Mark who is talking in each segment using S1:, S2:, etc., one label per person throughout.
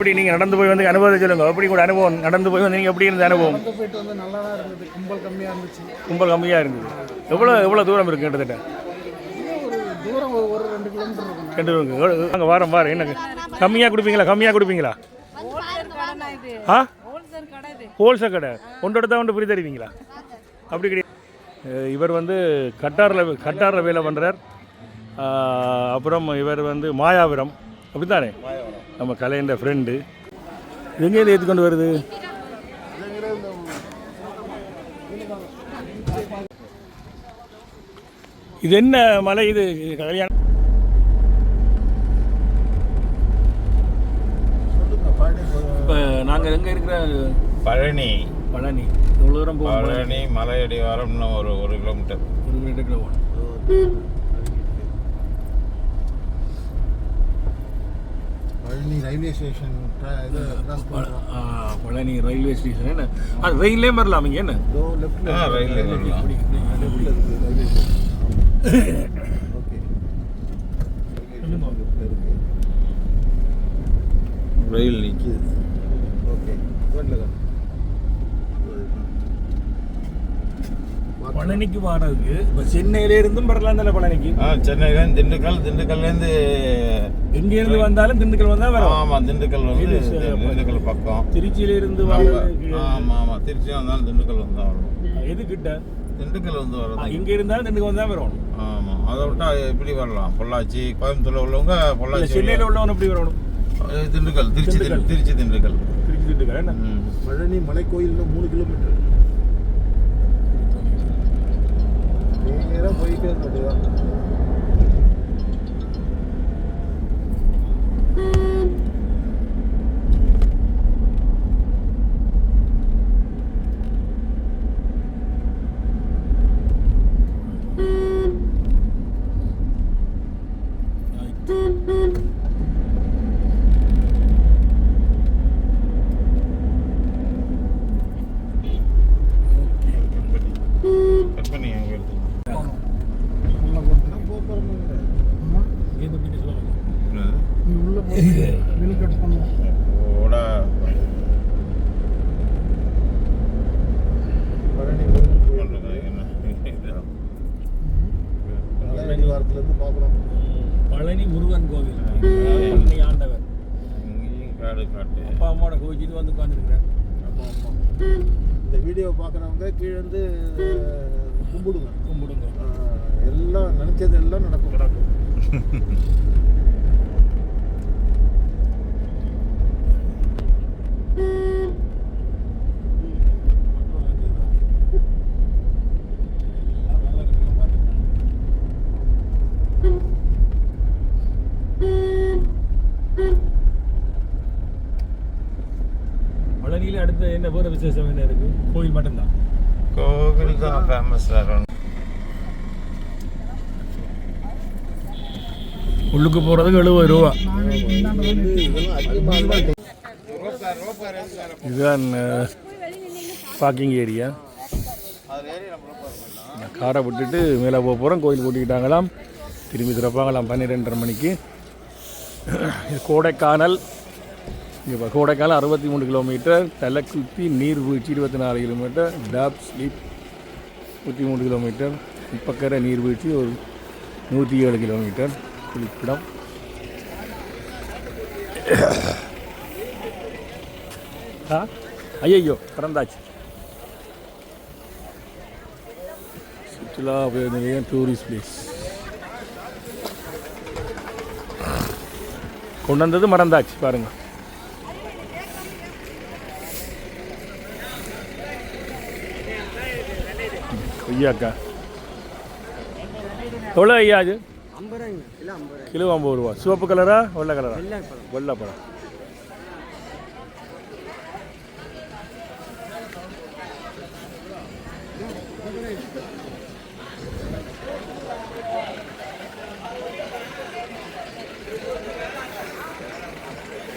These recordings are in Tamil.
S1: எப்படி நீங்கள் நடந்து போய் வந்து அனுபவத்தை சொல்லுங்க. எப்படி கூட அனுபவம் நடந்து போய் வந்து நீங்கள் எப்படி இருந்த அனுபவம்?
S2: போயிட்டு வந்து நல்லா தான் இருந்தது. கும்பல் கம்மியாக இருந்துச்சு.
S1: கும்பல் கம்மியாக இருந்தது. எவ்வளோ எவ்வளோ தூரம் இருக்குது கிட்டத்தட்ட?
S2: தூரம் ஒரு ரெண்டு கிலோமீட்டர்
S1: ரெண்டு இருக்கு அங்கே வாரம் வாரம். என்ன கம்மியாக கொடுப்பீங்களா? கம்மியாக கொடுப்பீங்களா? ஆ? ஹோல்சேல் கடை. ஒன்று எடுத்தா ஒன்று ஃப்ரீ தருவீங்களா? அப்படி கிடையாது. இவர் வந்து கட்டாரில் கட்டாரில் வேலை பண்ணுறார் அப்புறம் இவர் வந்து மாயாபுரம். அப்படித்தானே? நம்ம கலைன்ற ஃப்ரெண்டு எங்கேருந்து ஏற்றி கொண்டு வருது? இது என்ன மலை இது? கல்யாணம். இப்போ நாங்கள் எங்கே இருக்கிற?
S3: பழனி.
S1: பழனி. எவ்வளோ தூரம்
S3: பழனி மலையடிவாரம் இன்னும் ஒரு ஒரு கிலோமீட்டர்
S1: ஒரு மினிட்டுக்குள்ள போகணும்.
S4: பழனி ரயில்வே ஸ்டேஷன் இது
S1: பழனி ரயில்வே ஸ்டேஷன் என்ன? அது ரயிலே வரலாம் இங்கே என்ன?
S4: இதோ leftல
S3: ஆ
S4: இருக்கு.
S3: ரயில்ல வரலாம்
S1: இப்படி, இப்படி, இப்படி, இப்படி.
S4: leftல இருக்கு ரயில்வே ஸ்டேஷன். ஓகே. leftல இருக்கு.
S3: ரயில் நிற்கிது
S4: ஓகே. ரோட்ல தான்.
S1: பழனிக்கு வாரதுக்கு இப்போ சென்னையில இருந்தும் வரலாம் தானே பழனிக்கு?
S3: ஆ சென்னையிலேருந்து திண்டுக்கல் திண்டுக்கல்லேருந்து
S1: எங்கேருந்து வந்தாலும் திண்டுக்கல் வந்தால் வரும்.
S3: ஆமாம் திண்டுக்கல் வந்து திண்டுக்கல் பக்கம்.
S1: திருச்சியில இருந்து
S3: ஆமாம் ஆமாம் திருச்சி வந்தாலும் திண்டுக்கல் வந்தால் வரும்.
S1: எது கிட்ட
S3: திண்டுக்கல் வந்து
S1: ஆ,
S3: வர்றது
S1: இங்க இருந்தாலும் திண்டுக்கல் வந்தா வரும்.
S3: ஆமாம் அதை விட்டா எப்படி வரலாம்? பொள்ளாச்சி கோயம்புத்தூர்ல உள்ளவங்க பொள்ளாச்சி
S1: சென்னையில உள்ளவன் எப்படி வரணும்?
S3: திண்டுக்கல் திருச்சி திருச்சி திண்டுக்கல்.
S1: திருச்சி திண்டுக்கல்.
S4: பழனி மலைக்கோயில்ல மூணு கிலோமீட்டர். நேரா போயிட்டே இருந்தது
S3: கட் பண்ணி அங்கே எடுத்துக்கலாம்
S2: உள்ள போட்டு
S4: போறோம்
S2: ஆமா.
S1: எது பண்ணி சொல்லுங்க
S3: என்னது?
S2: நீ உள்ள போட்டு பில் கட் பண்ணுவோம்
S3: ஓடா
S4: பழனி முருகன் கோயில்
S3: பண்ணுறது என்ன இதுதான்.
S4: மலையடிவாரத்துல இருந்து பார்க்குறோம்
S1: பழனி முருகன் கோவில் பழனி ஆண்டவர்
S3: காட்டு
S1: அப்பா அம்மாவோட கோவிச்சுட்டு வந்து உட்காந்துருக்கிறேன் அப்பா அம்மா.
S4: இந்த வீடியோ பார்க்குறவங்க கீழே இருந்து கும்பிடுங்க.
S1: கும்பிடுங்க.
S4: எல்லாம் நினைச்சது எல்லாம் நடக்கும். நடக்கும்
S1: பழனியில அடுத்து என்ன வேற விசேஷம் என்ன இருக்கு? கோயில் மட்டும்தான்.
S3: கோவில் தான் ஃபேமஸ் வேற
S1: உள்ளுக்கு போறதுக்கு எழுபது ரூபா. இதுதான் பார்க்கிங் ஏரியா காரை விட்டுட்டு மேலே போக போகிறோம் கோயில் கூட்டிக்கிட்டாங்களாம். திரும்பி திறப்பாங்களாம் பன்னிரெண்டரை மணிக்கு. இது கோடைக்கானல். இப்போ கோடைக்காலம் அறுபத்தி மூணு கிலோமீட்டர் தலைக்குத்தி நீர்வீழ்ச்சி இருபத்தி நாலு கிலோமீட்டர் டாப் ஸ்லீப் நூற்றி மூணு கிலோமீட்டர் இப்பக்கரை நீர்வீழ்ச்சி ஒரு நூற்றி ஏழு கிலோமீட்டர் குளிப்பிடம். ஆ? ஐயையோ திறந்தாச்சு சுற்றுலா நிலையம் டூரிஸ்ட் பிளேஸ் கொண்டு வந்தது மறந்தாச்சு பாருங்கள் ஐயாக்கா. எவ்வளோ ஐயா அது? கிலோ ஐம்பது ரூபா. சிவப்பு கலரா வெள்ளை கலரா? வெள்ளை பழம்.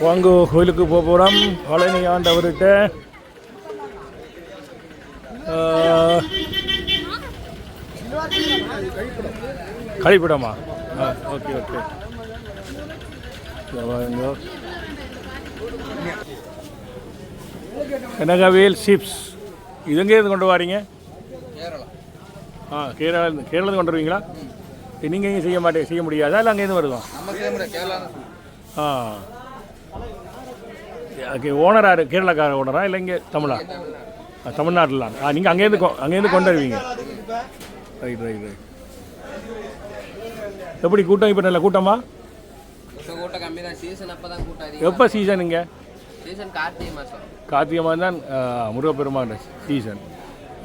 S1: வாங்க கோயிலுக்கு போக போகிறோம் பழனி ஆண்டவர்கிட்ட. கழிப்பிடமா? ஆ ஓகே ஓகே. கனகவேல் சிப்ஸ். இது எங்கேருந்து கொண்டு வாரீங்க? ஆ கேரளா கேரளா கொண்டு வருவீங்களா? நீங்கள் இங்கே செய்ய மாட்டே செய்ய முடியாதா? இல்லை அங்கேருந்து
S2: கேரளா
S1: ஆ. ஓகே ஓனரா கேரளாக்கார ஓனரா? இல்லை இங்கே தமிழா? தமிழ்நாட்டில் ஆ நீங்கள் அங்கேருந்து அங்கேருந்து கொண்டு வருவீங்க. ரைட் ரைட் ரைட் எப்படி கூட்டம்? இப்போ நல்ல கூட்டமா?
S5: கூட்டம் கம்மி தான். சீசன் அப்போ தான் கூட்டம்
S1: எப்போ சீசன் இங்கே?
S5: சீசன் கார்த்திகை மாதம்
S1: கார்த்திகை மாதம் தான் முருகப்பெருமான் சீசன்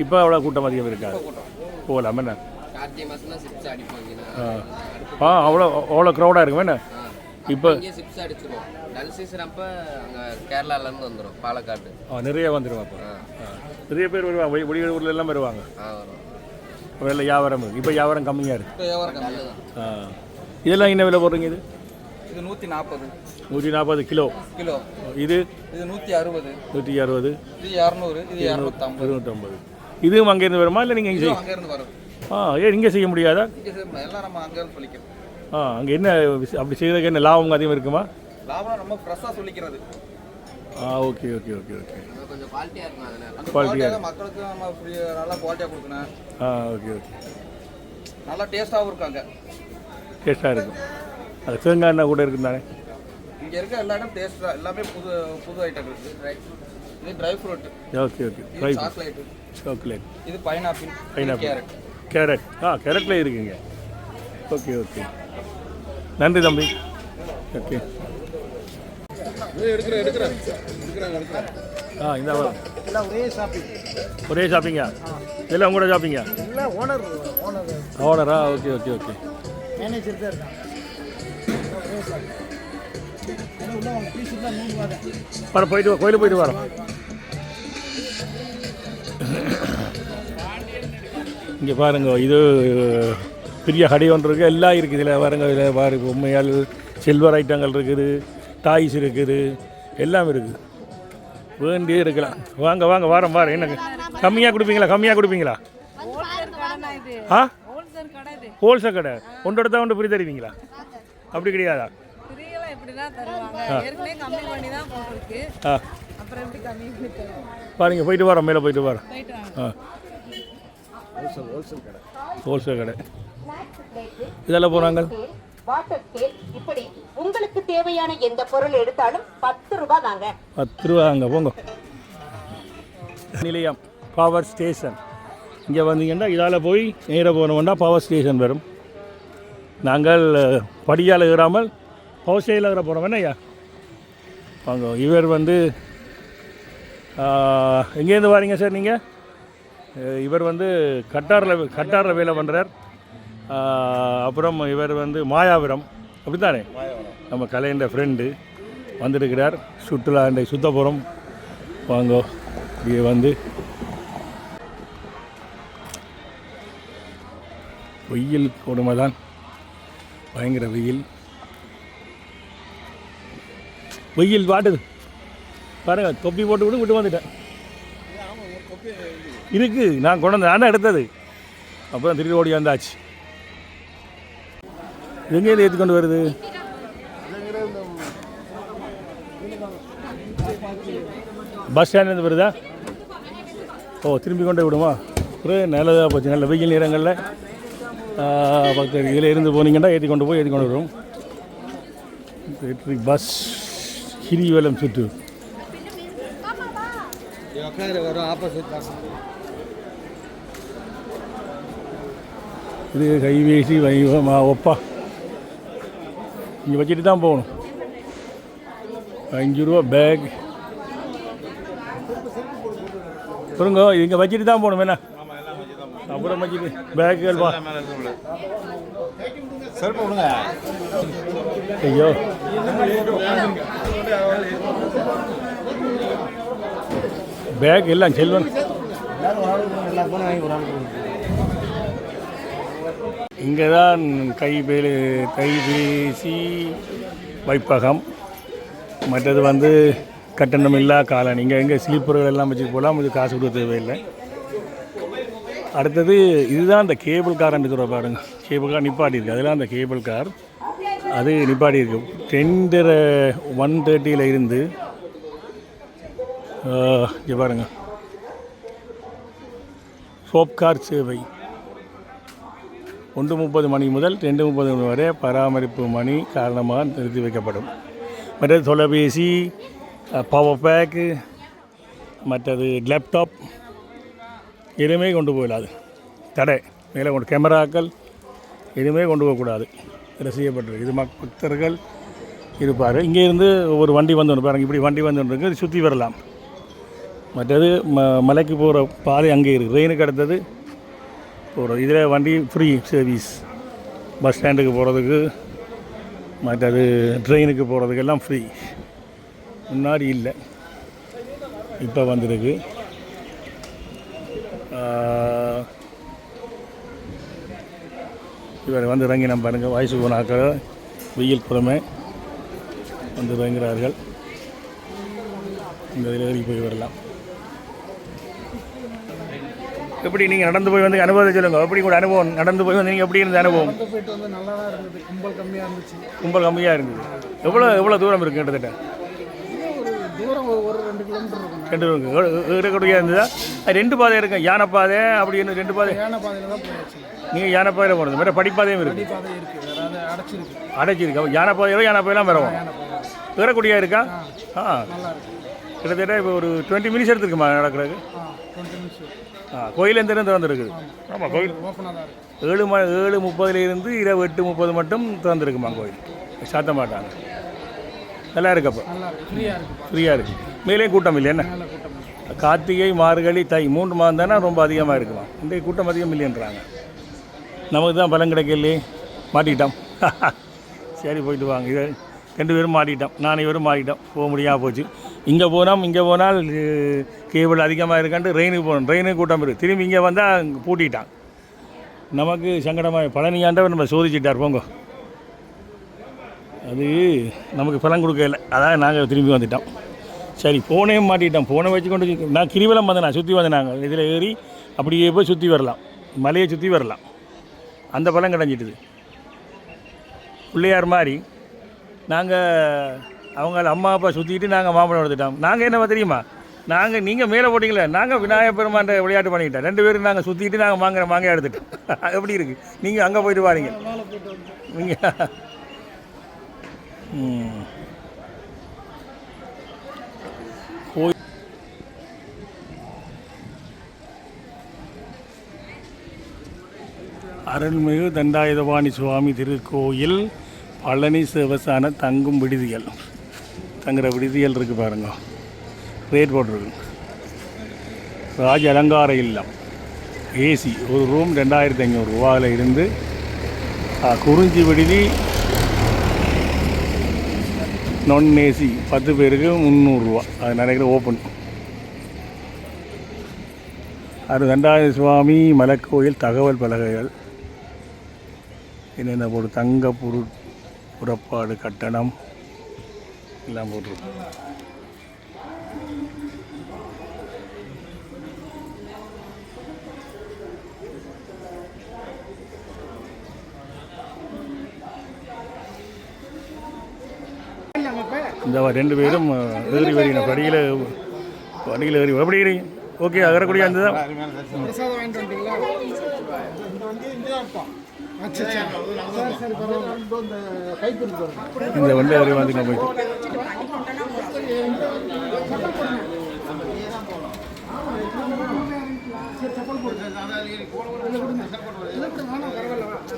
S1: இப்போ அவ்வளோ கூட்டம் அதிகம் இருக்காது. போகலாம் என்ன? ஆ. அவ்வளோ அவ்வளோ க்ரௌடாக இருக்கும் என்ன? இப்போ
S5: சிப்ஸ் அடிச்சிருவோம். டல் சீசன் அப்போ அங்கே கேரளாலேருந்து வந்துடும் பாலக்காடு
S1: ஆ நிறைய ஆ. நிறைய பேர் வருவாங்க. வெளியூர்ல எல்லாம் வருவாங்க.
S5: ஆ வரும்
S1: வெளில வியாபாரம் இப்போ வியாபாரம் கம்மியாக இருக்கு.
S2: இப்போ வியாபாரம் கம்மி
S1: ஆ. இதெல்லாம் என்ன விலை போடுறீங்க இது?
S2: இது நூற்றி நாற்பது.
S1: நூற்றி நாற்பது கிலோ.
S2: கிலோ.
S1: இது?
S2: இது நூற்றி அறுபது.
S1: நூற்றி அறுபது.
S2: இது இரநூறு இது இரநூத்தம்பது.
S1: இருநூற்றம்பது இதுவும் அங்கேருந்து வருமா இல்லை நீங்கள் இங்கே
S2: அங்கேருந்து வரும்.
S1: ஆ ஏன் இங்கே செய்ய முடியாதா?
S2: இங்கே எல்லாம் நம்ம அங்கேருந்து சொல்லிக்கிறோம்.
S1: ஆ அங்கே என்ன அப்படி செய்யறதுக்கு என்ன லாபம் அதிகம் இருக்குமா?
S2: லாபம் நம்ம ஃப்ரெஷ்ஷாக சொல்லிக்கிறது.
S1: ஆ ஓகே ஓகே ஓகே ஓகே.
S5: அது கொஞ்சம் குவாலிட்டியாக இருக்கும் அதனால.
S2: குவாலிட்டியாக மக்களுக்கு நம்ம free- நல்லா குவாலிட்டியாக கொடுக்கணும்.
S1: ஆ ஓகே ஓகே.
S2: நல்லா டேஸ்ட்டாகவும் இருக்கும் அங்கே
S1: டேஸ்ட்டாக இருக்கும். அது தேங்காய் எண்ணெய் கூட இருக்கும் தானே?
S2: இங்கே இருக்க எல்லா இடம் டேஸ்ட்டாக எல்லாமே புது புது ஐட்டம் இருக்குது இது ட்ரை ஃப்ரூட்
S1: ஓகே ஓகே
S2: இது
S1: ட்ரை
S2: சாக்லேட்
S1: சாக்லேட்
S2: இது பைனாப்பிள்
S1: Pineapple.
S2: கேரட்
S1: கேரட் ஆ கேரட்டில் இருக்குங்க. ஓகே ஓகே நன்றி தம்பி. ஓகே ஆ இந்த
S4: எல்லாம் ஒரே ஷாப்பிங்
S1: ஒரே ஷாப்பிங்கா இதெல்லாம் உங்களோட ஷாப்பிங்கா
S4: இல்லை ஓனர் ஓனர்
S1: ஓனரா ஓகே ஓகே ஓகே
S4: மேனேஜர் தான் இருக்கான்.
S1: போயிட்டு கோயிலுக்கு போயிட்டு வரோம் இங்கே பாருங்க இது பெரிய கடை ஒன்று இருக்குது எல்லாம் இருக்குது இதில் பாருங்க இதில் பாரு பொம்மையால் சில்வர் ஐட்டங்கள் இருக்குது. டாய்ஸ் இருக்குது எல்லாம் இருக்குது. வேண்டியே இருக்கலாம். வாங்க வாங்க வாரம் வாரம். என்ன கம்மியாக கொடுப்பீங்களா? கம்மியாக கொடுப்பீங்களா? ஆ?
S6: ஹோல்சேல் கடை.
S1: ஒன்றோட தான் ஒன்று புரி தருவீங்களா? அப்படி கிடையாதா? பாருங்க போயிட்டு வரோம் மேலே போயிட்டு வரோம். ஆ. ஹோல்சேல் கடை. இதெல்லாம் போகிறாங்க
S7: வாட்டர் ஸ்கேல் இப்படி உங்களுக்கு தேவையான எந்த பொருள் எடுத்தாலும் பத்து ரூபாய் தாங்க
S1: பத்து ரூபா அங்கே போங்க. நிலையம் பவர் ஸ்டேஷன் இங்கே வந்தீங்கன்னா இதால் போய் நேராக போனோம்னா பவர் ஸ்டேஷன் வரும். நாங்கள் படியால் ஏறாமல் பவர் ஸ்டேஷனில் ஏற போகிறோம் என்ன ஐயா? வாங்க இவர் வந்து எங்கேருந்து வரீங்க சார் நீங்கள் இவர் வந்து கட்டாரில் கட்டாரில் வேலை பண்ணுறார் அப்புறம் இவர் வந்து மாயாபுரம் அப்படித்தானே? நம்ம கலைன்ற ஃப்ரெண்டு வந்திருக்கிறார். சுற்றுலா இந்த சுத்தப்புறம் வாங்க இங்கே வந்து. வெயில் கொடுமை தான் பயங்கர வெயில். வெயில் வாட்டுது. பாருங்க தொப்பி போட்டு விட்டு விட்டு வந்துட்டேன். இருக்கு. நான் கொண்டு வந்து நான் எடுத்தது. அப்புறம் திருப்பி ஓடி வந்தாச்சு. எங்கேருந்து ஏற்றி கொண்டு வருது? பஸ் ஸ்டாண்ட்லேருந்து வருதா? ஓ திரும்பி கொண்டு விடுமா? ஒரு நல்லதாக போச்சு. நல்ல வெயில் நேரங்களில். பக்கத்து இதில் இருந்து போனீங்கன்னா ஏற்றி கொண்டு போய் ஏற்றி கொண்டு வரும் பஸ் கிரிவலம் சுற்று. இது கைவேசி வைவமா ஒப்பா. இங்கே வச்சுட்டு தான் போகணும் அஞ்சு ரூபா பேக் சொல்லுங்க இங்கே வச்சுட்டு தான் போகணும் வேணா அப்புறம் வச்சுட்டு பேக்குகள் வா ஐயோ பேக் எல்லாம் செல்வன் இங்கே தான் கைபேலி கைபேசி வைப்பகம். மற்றது வந்து கட்டணம் இல்லா காலன். இங்கே எங்கே ஸ்லீப்பர்கள் எல்லாம் வச்சு போகலாம் இது காசு கொடுக்க தேவையில்லை. அடுத்தது இதுதான் அந்த கேபிள் கார் என்று பாருங்க. கேபிள் கார் நிப்பாட்டி இருக்குது அதெல்லாம் அந்த கேபிள் கார் அது நிப்பாட்டி இருக்கு. டெண்டரை ஒன் தேர்ட்டியில் இருந்து இங்கே பாருங்க. சோப்கார் சேவை. ஒன்று முப்பது மணி முதல் ரெண்டு முப்பது மணி வரை பராமரிப்பு மணி காரணமாக நிறுத்தி வைக்கப்படும். மற்றது தொலைபேசி பவர் பேக்கு மற்றது லேப்டாப் எதுவுமே கொண்டு போயிடாது தடை. மேலே கொண்டு கேமராக்கள் எதுவுமே கொண்டு போகக்கூடாது. இதை செய்யப்பட்டிருக்கு. இது மக் பக்தர்கள் இருப்பார் இங்கேருந்து ஒரு வண்டி வந்து ஒன்று பாருங்க. இப்படி வண்டி வந்து ஒன்று இருக்குது சுற்றி வரலாம். மற்றது ம மலைக்கு போகிற பாதை அங்கே இருக்குது ரெயினுக்கு அடுத்தது போகிறோம் இதில் வண்டி ஃப்ரீ சர்வீஸ் பஸ் ஸ்டாண்டுக்கு போகிறதுக்கு மற்றது ட்ரெயினுக்கு போகிறதுக்கு எல்லாம் ஃப்ரீ முன்னாடி இல்லை. இப்போ வந்திருக்கு. இவர் வந்து இறங்கி நம்ம பாருங்கள் வயசு போனாக்கள் வெயில் புறமே வந்து இறங்குகிறார்கள் இந்த இதில் போய் வரலாம். எப்படி நீங்கள் நடந்து போய் வந்து அனுபவத்தை சொல்லுங்கள் எப்படி கூட அனுபவம் நடந்து போய் வந்து நீங்கள் எப்படி இருந்த அனுபவம்?
S4: நடந்து போயிட்டு வந்து நல்லா தான் இருந்தது. கும்பல் கம்மியாக இருந்துச்சு.
S1: கும்பல் கம்மியாக இருந்தது. எவ்வளோ எவ்வளோ தூரம் இருக்குது கிட்டத்தட்ட?
S4: தூரம் ஒரு ரெண்டு கிலோமீட்டர் இருக்கும்.
S1: ரெண்டு இருக்கு இருக்கக்கூடிய இருந்ததா? அது ரெண்டு பாதை இருக்கு? யானை பாதை அப்படின்னு ரெண்டு பாதை?
S4: யானை பாதையில் தான் போயாச்சு.
S1: நீங்கள் யானை பாதையில் போகிறது வேறு படிப்பாதையும் இருக்குது
S4: அடைச்சிருக்கு.
S1: அடைச்சிருக்கு. அப்ப யானை பாதையோ யானை பாதையெல்லாம் வரவும் ஏறக்கூடியா இருக்கா? ஆ. கிட்டத்தட்ட இப்போ ஒரு டுவெண்ட்டி மினிட்ஸ் எடுத்துருக்குமா நடக்கிறதுக்கு?
S4: ஆ டுவெண்ட்டி மினிட்ஸ்
S1: ஆ கோயில் எந்த நேரம் திறந்துருக்குது ஆமாம் கோயில் ஏழு ம ஏழு முப்பதுலேருந்து இரவு எட்டு முப்பது மட்டும் திறந்துருக்குமா கோயில். சாத்த மாட்டாங்க. நல்லா இருக்கு அப்போ.
S4: ஃப்ரீயாக இருக்குது
S1: மேலே கூட்டம் இல்லை என்ன. கார்த்திகை மார்கழி தை மூன்று மாதம் தானே ரொம்ப அதிகமாக இருக்குமா? இன்றைக்கு கூட்டம் அதிகம் இல்லைன்றாங்க. நமக்கு தான் பலன் கிடைக்கலையே மாட்டிக்கிட்டோம். சரி போயிட்டு வாங்க. இது ரெண்டு பேரும் மாட்டிக்கிட்டோம். நான் இவரும் மாட்டிக்கிட்டோம். போக முடியாமல் போச்சு. இங்கே போனால் இங்கே போனால் கேபிள் அதிகமாக இருக்கான்ட்டு ரெயினுக்கு போகணும் ட்ரெயினுக்கு கூட்டம் இருக்குது திரும்பி இங்கே வந்தால் பூட்டிட்டான். நமக்கு சங்கடமாக பழனியாண்டவர் நம்ம சோதிச்சிட்டார் போங்க. அது நமக்கு பலன் கொடுக்கல. அதான் நாங்கள் திரும்பி வந்துட்டோம். சரி ஃபோனையும் மாட்டிட்டோம். ஃபோனை வச்சுக்கொண்டு நான் கிரிவலம் வந்தேன் சுற்றி வந்தேன் நாங்கள் இதில் ஏறி அப்படியே போய் சுற்றி வரலாம். மலையை சுற்றி வரலாம். அந்த பலம் கிடஞ்சிட்டுது. பிள்ளையார் மாதிரி நாங்கள் அவங்க அம்மா அப்பா சுற்றிக்கிட்டு நாங்கள் மாம்பழம் எடுத்துட்டோம் நாங்கள் என்ன தெரியுமா? நாங்கள் நீங்கள் மேலே போட்டிங்களே நாங்கள் விநாயகர் பெருமாண்ட விளையாட்டு பண்ணிக்கிட்டோம். ரெண்டு பேரும் நாங்கள் சுற்றிட்டு நாங்கள் வாங்குற மாங்காய் எடுத்துட்டோம். எப்படி இருக்குது நீங்கள் அங்கே போயிட்டு வாரீங்க. நீங்கள் கோயில் அருள்மிகு தண்டாயுதபாணி சுவாமி திருக்கோயில் பழனி சிவசான தங்கும் விடுதிகள். தங்குற விடுதிகள் இருக்குது பாருங்க. ரேட் போட்டிருக்கு. ராஜ அலங்கார இல்லம். ஏசி ஒரு ரூம் ரெண்டாயிரத்தி ஐநூறு ரூபாவில் இருந்து குறிஞ்சி விடுதி நான் ஏசி பத்து பேருக்கு முந்நூறுரூவா அது நினைக்கிற ஓப்பன் அது ரெண்டாயிரம் சுவாமி மலைக்கோயில் தகவல் பலகைகள். என்னென்ன ஒரு தங்க பொரு புறப்பாடு கட்டணம். எல்லாம் போட்டிருக்கோம். இந்த ரெண்டு பேரும் அஹ், ஏறி படியில் படியில் ஏறி எப்படி ஏறி? ஓகே அகரக்கூடிய அந்த
S4: தான் இந்த
S1: வண்டி இங்கே போயிட்டு?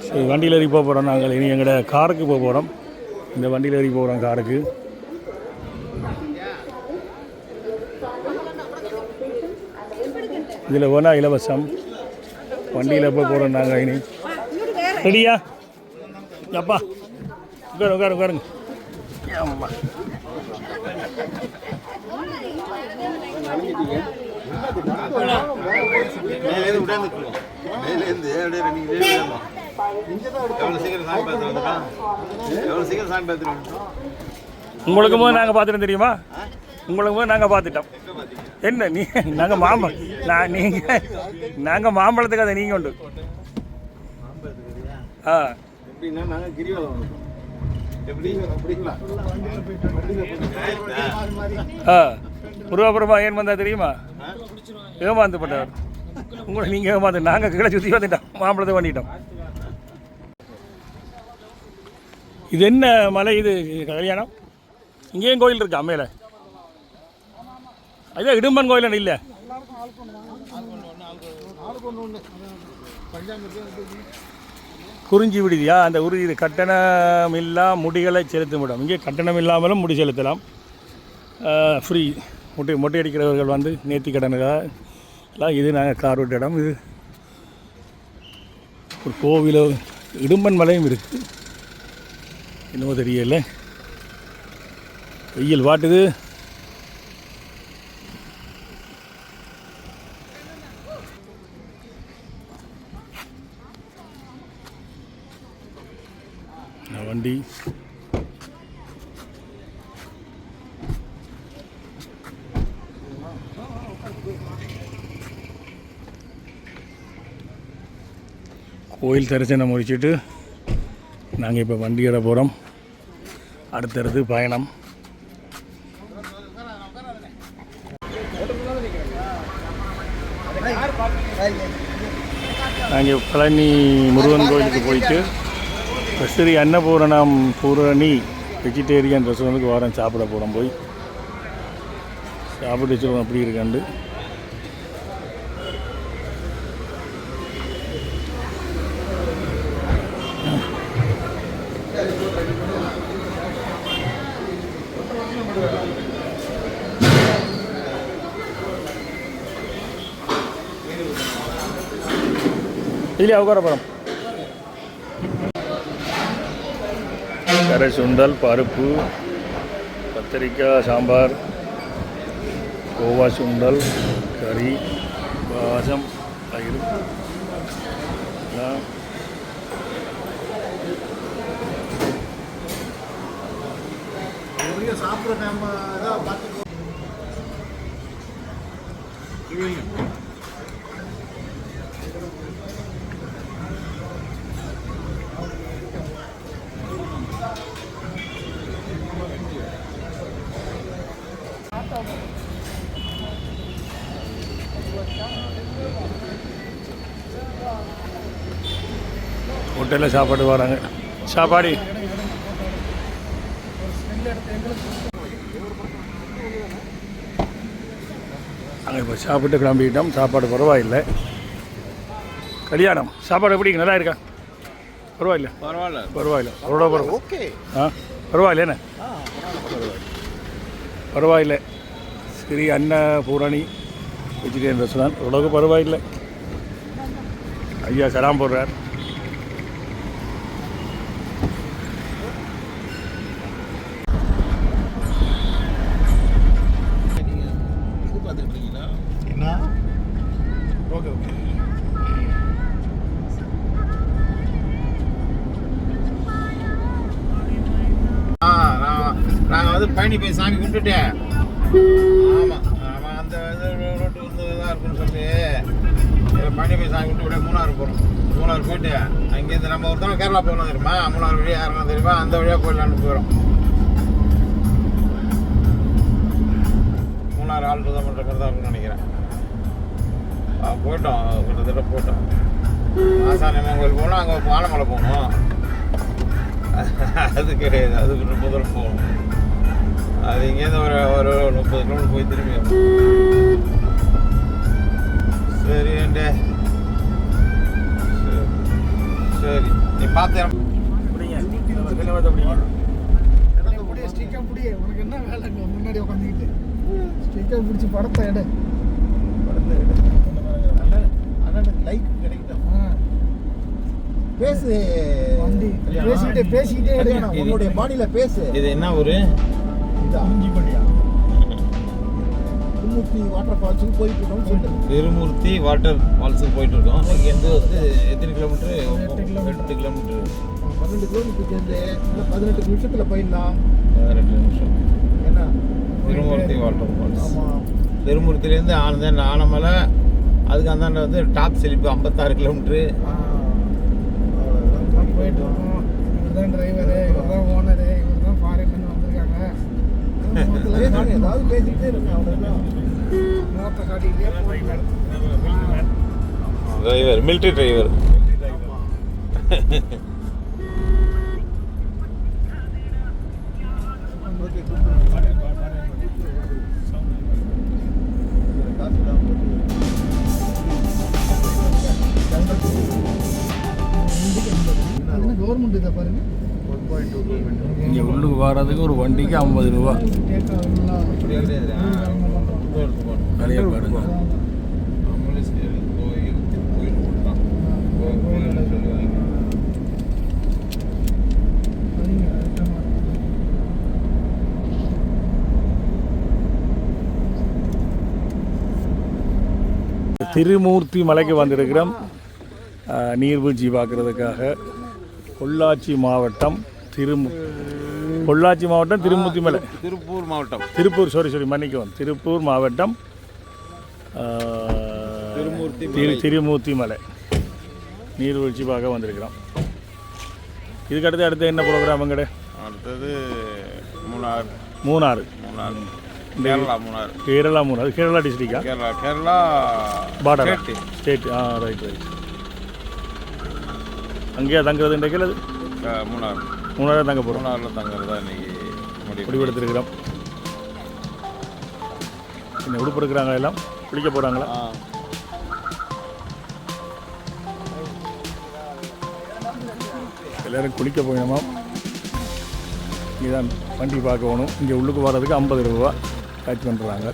S1: சரி வண்டியில் ஏறி போக போகிறோம் நாங்கள். இனி எங்களோட காருக்கு போக போகிறோம் இந்த வண்டியில் ஏறி போகிறோம் காருக்கு. இதில் ஒன்றா இலவசம். வண்டியில் போய் போகிறோம் நாங்கள் இனி. ரெடியா? அப்பா உட்காரு உட்காரு உட்காருங்க. ஆமாம்மா
S3: மேலேருந்து விடாந்துக்குவோம் மேலேருந்து அப்படியே ரெண்டு கிலோ விடலாம் எவ்வளோ சீக்கிரம் சாமி பார்த்து வந்துட்டான் எவ்வளோ சீக்கிரம் சாமி பார்த்துட்டு
S1: உங்களுக்கு போது நாங்கள் பார்த்துட்டோம் தெரியுமா? உங்களுக்கு போது நாங்கள் பார்த்துட்டோம். என்ன நீ நாங்கள் மாம்பழம் நான் நீங்கள் நாங்கள் மாம்பழத்துக்கு அதை நீங்கள் உண்டு. ஆ.
S3: எப்படின்னா நாங்கள் கிரிவலம்
S1: ஆ முருகாபுரமா ஏன் வந்தா தெரியுமா? ஏமாந்துப்பட்டவர் உங்களை நீங்கள் ஏமாந்து நாங்கள் கீழே சுற்றி வந்துட்டோம் மாம்பழத்தை பண்ணிட்டோம் இது என்ன மலை இது? கல்யாணம். இங்கேயும் கோயில் இருக்கா அம்மையில் அதே இடும்பன் கோயில் இல்லை? குறிஞ்சி விடுதியா? அந்த உறுதி கட்டணம் இல்லா முடிகளை செலுத்தும் இடம் இங்கே கட்டணம் இல்லாமலும் முடி செலுத்தலாம். ஃப்ரீ மொட்டை மொட்டை அடிக்கிறவர்கள் வந்து நேர்த்தி கடனுக்காக எல்லாம் இது நாங்கள் கார் விட்ட இடம். இது ஒரு கோவிலோ இடும்பன் மலையும் இருக்குது என்னவோ தெரியல. வெயில் வாட்டுது இந்த வண்டி கோயில் தரிசனம் முடிச்சுட்டு நாங்கள் இப்போ வண்டி ஏற போகிறோம் அடுத்தடுத்து பயணம். நாங்கள் பழனி முருகன் கோயிலுக்கு போயிட்டு ஸ்ரீ அன்னபூரணம் பூரணி வெஜிடேரியன் ரெஸ்டாரண்ட்டுக்கு வாரம் சாப்பிட போகிறோம் போய். சாப்பிட்டு வச்சுருவோம் அப்படி இருக்காண்டு. இல்லையா உட்கார போகிறோம் கரை சுண்டல் பருப்பு கத்திரிக்காய் சாம்பார் கோவா சுண்டல் கறி பாசம் தயிர். எல்லாம்.
S4: சாப்பிட்ற நம்ம இதாக
S1: ஹோட்டலில் சாப்பாடு வராங்க சாப்பாடு. நாங்கள் இப்போ சாப்பிட்டு கிளம்பிட்டோம். சாப்பாடு பரவாயில்லை. கல்யாணம். சாப்பாடு எப்படி? நல்லா இருக்கா? பரவாயில்ல?
S3: பரவாயில்ல.
S1: பரவாயில்ல. அவ்வளோ பரவாயில்ல.
S4: ஓகே.
S1: ஆ? பரவாயில்ல என்ன? பரவாயில்ல. ஸ்ரீ அன்னபூரணி வெஜிடேரியன் ரெஸ்டாரண்ட் ஓரளவுக்கு பரவாயில்லை. ஐயா சலாம் போடுறார்.
S3: அது வந்து பழனி போய் சாமி கும்பிட்டுட்டேன் ஆமாம் ஆமாம் அந்த இது ரோட்டு வந்து இதாக இருக்குன்னு சொல்லி. இதில் பழனி போய் சாமி கும்பிட்டு அப்படியே மூணாறு போகிறோம் மூணாறு போயிட்டு அங்கேருந்து நம்ம ஒருத்தவங்க கேரளா போகலாம் தெரியுமா? மூணாறு வழியாக இறங்கலாம் தெரியுமா? அந்த வழியாக போயிடலான்னு போயிடும். மூணாறு ஆள் தான் பண்ணுற மாதிரி தான் இருக்குன்னு நினைக்கிறேன். போயிட்டோம். கிட்டத்தட்ட போயிட்டோம். ஆசானியம்மன் கோயில் போகணும் அங்கே ஆனமலை போகணும். அது கிடையாது. அதுக்கு முதல் போகணும். அது இங்கேருந்து ஒரு ஒரு முப்பது கிலோமீட்டர் போய் திரும்பி. சரி சரி. சரி. நீ பார்த்து
S1: பிடிங்க. சினிமாத்தை பிடிங்க.
S4: எனக்கு முடிய ஸ்டிக்காக பிடி உனக்கு என்ன வேலை முன்னாடி உட்காந்துக்கிட்டு ஸ்டிக்காக பிடிச்சி படத்தை எடு. படத்தை எடு. அண்ணனுக்கு லைக் கிடைக்கட்டும் பேசு. வண்டி. பேசிக்கிட்டே பேசிக்கிட்டே உன்னுடைய பாடியில பேசு.
S3: இது என்ன
S4: கும்முத்தி வாட்டர் ஃபால்ஸுக்கு போயிட்டு சொல்லிட்டு.
S3: திருமூர்த்தி வாட்டர் ஃபால்ஸுக்கு போயிட்டு இருக்கோம். இங்கேருந்து வந்து எத்தனை கிலோமீட்டர்
S4: எட்டு கிலோமீட்டர்.
S3: எட்டு கிலோமீட்டர்
S4: பன்னெண்டு கிலோமீட்டருக்கு இருந்து இன்னும் பதினெட்டு நிமிஷத்துல போயிடலாம்.
S3: ரெண்டு நிமிஷம்.
S4: என்ன
S3: திருமூர்த்தி வாட்டர் ஃபால்ஸ்
S4: ஆமாம்
S3: திருமூர்த்திலேருந்து ஆனந்தன் ஆனமலை அதுக்கு அந்தாண்ட வந்து டாப் செழிப்பு ஐம்பத்தாறு கிலோமீட்ரு
S4: போயிட்டு இருக்கோம். இவர் தான் டிரைவரு இவர் தான் ஓனரு இவர் தான் ஃபாரின்லேருந்து வந்திருக்காங்க ஏதாவது பேசிக்கிட்டே இருங்க அவ்வளோதான் முகத்தை காட்டிக்கிட்டே
S3: டிரைவர் மிலிட்ரி டிரைவர்
S1: வர்றதுக்கு ஒரு வண்டிக்கு ஐம்பது ரூபா. நிறைய பாருங்க. திருமூர்த்தி மலைக்கு வந்திருக்கிறோம். நீர்வீழ்ச்சி பார்க்குறதுக்காக. பொள்ளாச்சி மாவட்டம் திரு பொள்ளாச்சி மாவட்டம் திருமூர்த்தி மலை.
S3: திருப்பூர் மாவட்டம்.
S1: திருப்பூர் சாரி சாரி மன்னிக்கவும். திருப்பூர் மாவட்டம் திரு திருமூர்த்தி மலை. நீர்வீழ்ச்சி பார்க்க வந்திருக்கிறோம். இதுக்கு அடுத்து அடுத்து என்ன ப்ரோக்ராம் அங்கட?
S3: அடுத்தது மூணார்
S1: மூணாறு.
S3: மூணார் கேரளா மூணார்
S1: கேரளா மூணாறு. கேரளா டிஸ்ட்ரிக்டா
S3: கேரளா கேரளா
S1: பார்டர். ஸ்டேட் ஆ ரைட் ரைட் அங்கேயா தங்குறது இன்றைக்கு
S3: மூணார்
S1: மூணாறு தங்க போகிறோம்
S3: மூணாரில் தங்குறதா இன்னைக்கு முடிவு
S1: முடிவெடுத்திருக்கிறோம். என்ன உடுப்பு எடுக்கிறாங்க எல்லாம்? குளிக்க போகிறாங்களா எல்லாரும் குளிக்க போகணுமா? இங்கே தான் வண்டி பார்க்க போகணும். இங்கே உள்ளுக்கு வர்றதுக்கு ஐம்பது ரூபா. சார்ஜ் பண்ணுறாங்க